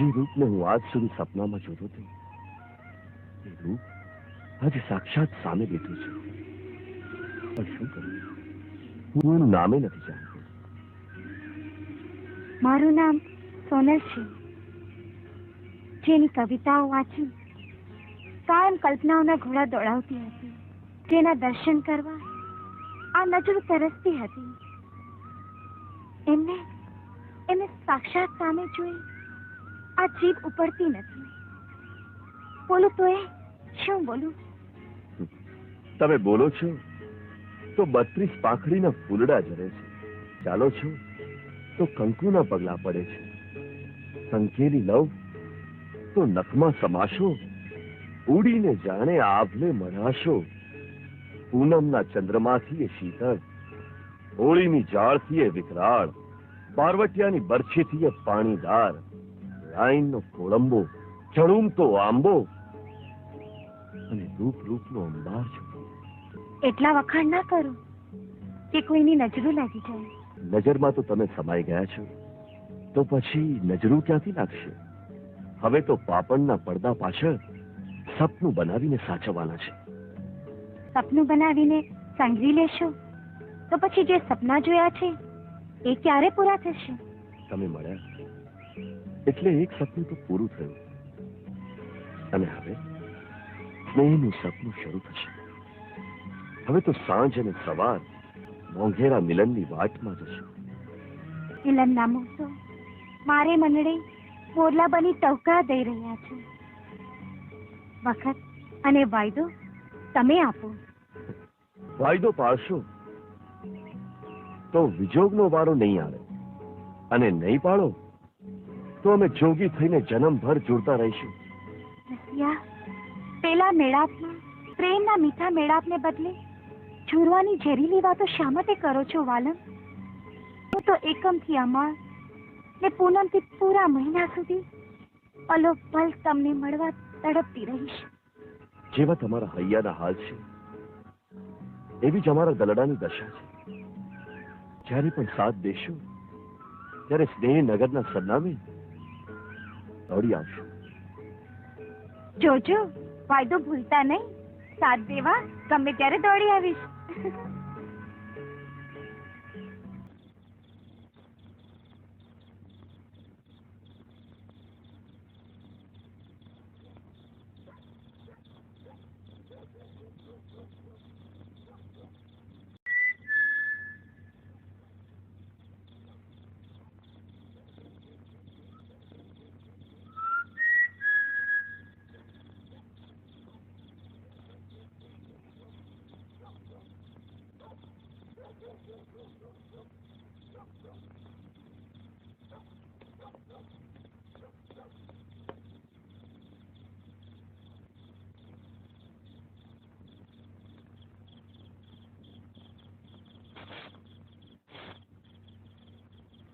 જે રૂપને હું આજ સુધી સપનામાં જોતો હતો એ રૂપ આજે સાક્ષાત સામે બેઠું છે. પણ શું કરું? હું એનું નામે નથી જાણતો. મારું નામ સોનલ છે. જેની કવિતાઓ વાંચી કાયમ કલ્પનાઓના ઘોડા દોડાવતી હતી. જેના દર્શન કરવા આ નજરો તરસતી હતી. એમને એમને સાક્ષાત સામે જોઈ આ જીભ ઉપડતી નથી. બોલું તો એ શું બોલું? તમે બોલો છો? તો બત્રીસ પાંખડીના ફૂલડા જરે છે. ચાલો છો? તો કંકુના પગલા પડે છે. સંકેલી લવ, તો નખમાં સમાશો. ઉડીને જાણે આભલે મઢાશો પૂનમના ચંદ્રમાથી એ શીતળ, હોળીની જાળથી એ વિકરાળ પાર્વટિયાની બરછીથી એ પાણીદાર. રાઈનનો કોળંબો ચણુમતો આંબો. અને રૂપ રૂપનો અંબાર છો. એટલા વખાણ ના કરો કે કોઈની નજરો લાગી જાય. નજરમાં તો તમે સમાઈ ગયા છો. તો પછી નજરું ક્યાંથી લાગશે? હવે તો પાપણના પડદા પાછળ સપનું બનાવીને સાચવવાના છે. સપનું બનાવીને સંઘરી લેશો? તો પછી જે સપના જોયા છે એ ક્યારે પૂરા થશે? તમે મળ્યા? એટલે એક સપનું તો પૂરું થયું. અને હવે સ્નેહનું સપનું શરૂ થશે. હવે તો સાંજ અને સવાર મોંઘેરા મિલનની વાટમાં જશે. મિલનના મોસો મારે મનડે મોરલા બની ટવકા દઈ રહ્યા છે. વખત અને વાયદો તમે આપો. વાયદો પાડશો? તો વિજોગનો વારો નહીં આવે. અને નહીં પાળો તો અમે જોગી થઈને જન્મભર જોડતા રહીશું. પેલા મેળાપમાં પ્રેમના મીઠા મેળાપને બદલે જુરવાની ઝેરીલી વાતો શા માટે કરો છો વાલમ? હું તો એકમથી અમાર ને પૂનમથી પૂરા મહિના સુધી પલો પલ તમને મળવા તડપતી રહીશ. જેવા તમારા હૈયાના હાલ છે એવી જ અમારા દલડાની દશા છે. જ્યારે પણ સાથ દેશો ત્યારે સ્નેહ નગરના સરનામે દોડી આવશું. જોજો વાયદો ભૂલતા નહીં. સાથ દેવા ગમે ત્યારે દોડી આવીશ.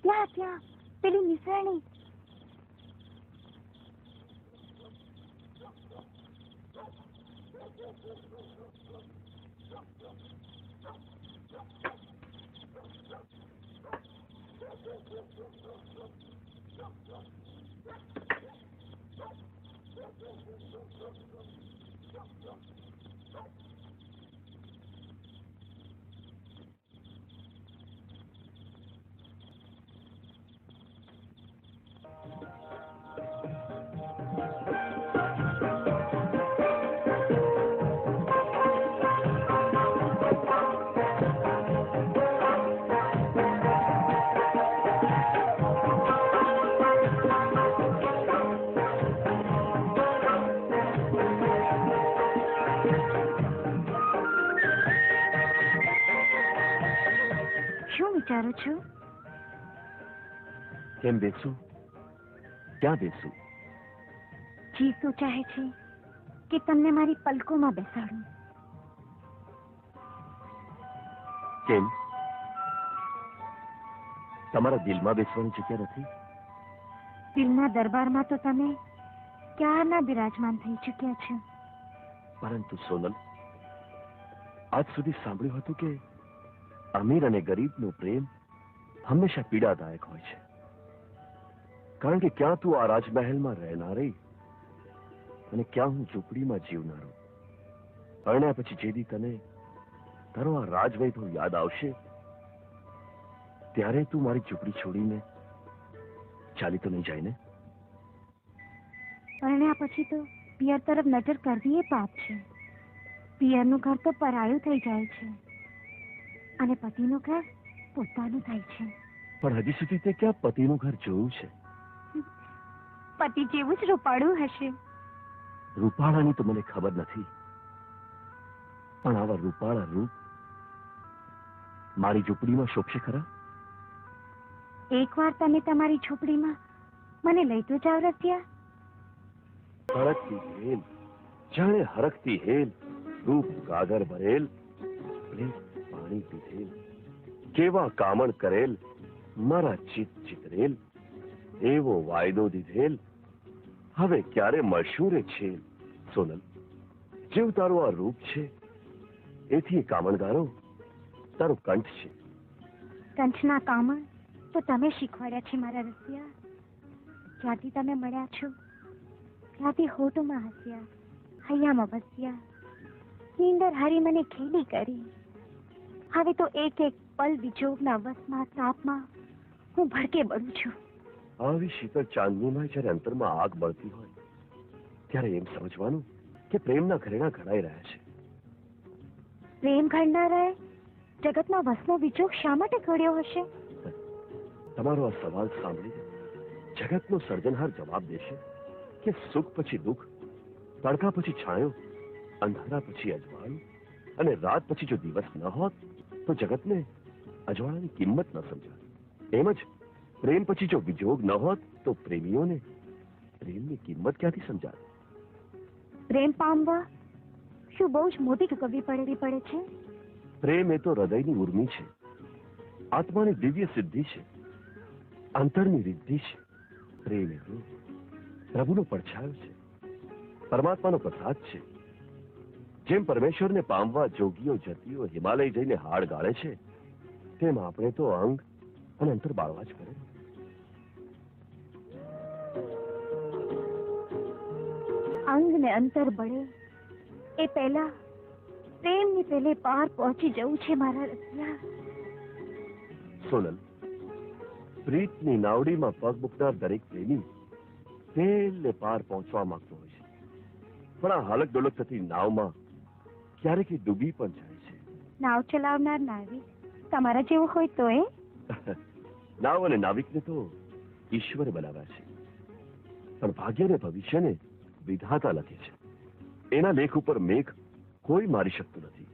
ત્યાં ત્યાં પેલી નિસરણી શું વિચારો છો? કેમ બેસું? ક્યાં બેસું? જીસુ ચાહે છે કે તમને મારી પલકોમાં બેસાડું. કેમ? તમારા દિલમાં બેસવાની જગ્યા નથી? દિલના દરબારમાં તો તમે ક્યારના બિરાજમાન થઈ ચૂક્યા છો? પરંતુ સોનલ આજ સુધી સાંભળ્યું હતું કે અમીર અને ગરીબનો પ્રેમ હંમેશા પીડાદાયક હોય છે. કારણ કે ક્યાં તું આ રાજમહેલમાં રહેનારી અને ક્યાં હું ઝૂંપડીમાં જીવનારો? પરણ્યા પછી જેદી તને તારો આ રાજવૈભવ યાદ આવશે, ત્યારે તું મારી ઝૂંપડી છોડીને ચાલી તો નહીં જાય ને? પરણ્યા પછી તો પિયર તરફ નજર કરવી એ પાપ છે. પિયરનું ઘર તો પરાયું થઈ જાય છે. અને પતિનું ઘર પોતાનું થાય છે. પણ હજી સુધી તે ક્યાં પતિનું ઘર જોયું છે? પતિ જેવું જ રૂપાળું હશે. રૂપાળાની તો મને ખબર નથી. પણ આવા રૂપાળા રૂપ મારી ઝૂંપડીમાં શોભશે ખરા? એકવાર તમે તમારી ઝૂંપડીમાં મને લઈ તો જાવ રત્યા હરકતી હેલ જાણે હરકતી હેલ રૂપ ગાગર ભરેલ પ્રેમ પાણી પીધેલ કેવા કામણ કરેલ, મારા ચિત ચિતરેલ. એવો વાયદો દીધેલ. હવે ક્યારે મળશું છેલ સોનલ, જેવ તારું આ રૂપ છે, એથી કામણગારો, તારો કંઠ છે. કંઠના કામણ? તો તમે શીખવાડ્યા છે મારા રસિયા. જ્યાંથી તમે મળ્યા છો, ત્યાંથી હોટોમાં હસ્યા હૈયામાં વસ્યા. નીંદર હારી મને ખેલી કરી. હવે તો એક એક પલ વિજોગના વસમાં તાપમાં હું ભડકે બળું છું. આવી શીતળ ચાંદનીમાં જ્યારે અંતરમાં આગ બળતી હોય ત્યારે એમ સમજવાનું કે પ્રેમના ઘરેણા ઘડાઈ રહ્યા છે. પ્રેમ ઘડનારાએ જગતમાં વસનો વિજોગ શા માટે ઘડ્યો હશે? તમારો આ સવાલ સાંભળી જગતનો સર્જનહાર જવાબ દેશે કે સુખ પછી દુઃખ તડકા પછી છાંયો અંધારા પછી અજવાળું અને રાત પછી જો દિવસ ન હોત તો જગતને અજવાળાની કિંમત ન સમજાય. એમ જ પ્રેમ પછી જો વિજોગ ન હોત તો પ્રેમીઓને પ્રેમની કિંમત ક્યાંથી સમજાય? પ્રેમ પામવા શું બહુ જ મોટી ચૂકવવી પડેલી પડે છે? પ્રેમ એ તો હૃદયની ઉર્મી છે. આત્માની દિવ્ય સિદ્ધિ છે. અંતરની રિદ્ધિ છે. પ્રેમ એ પ્રભુનો પડછાયો છે. પરમાત્માનો પ્રસાદ છે. જેમ પરમેશ્વરને પામવા જોગીઓ જતીઓ હિમાલય જઈને હાડ ગાળે છે તેમ આપણે તો અંગ અને અંતર બાળવા જ કરે અંગ ને અંતર બળે એ પહેલા પ્રેમની પેલે પાર પહોંચી જવું છે મારા રસિયા. સોનલ પ્રીતની નાવડીમાં પગ મૂકનાર દરેક પ્રેમી પેલે પાર પહોંચવા માંગતો હોય છે. પણ આ હાલક ડોલક થતી નાવમાં ક્યારેક એ ડૂબી પણ જાય છે? નાવ ચલાવનાર નાવિક તમારા જેવો હોય તો એ નાવ અને નાવિકને તો ઈશ્વર બનાવ્યા છે. પણ ભાગ્ય ને ભવિષ્યને વિધાતા લખે છે. એના લેખ ઉપર મેઘ કોઈ મારી શકતું નથી.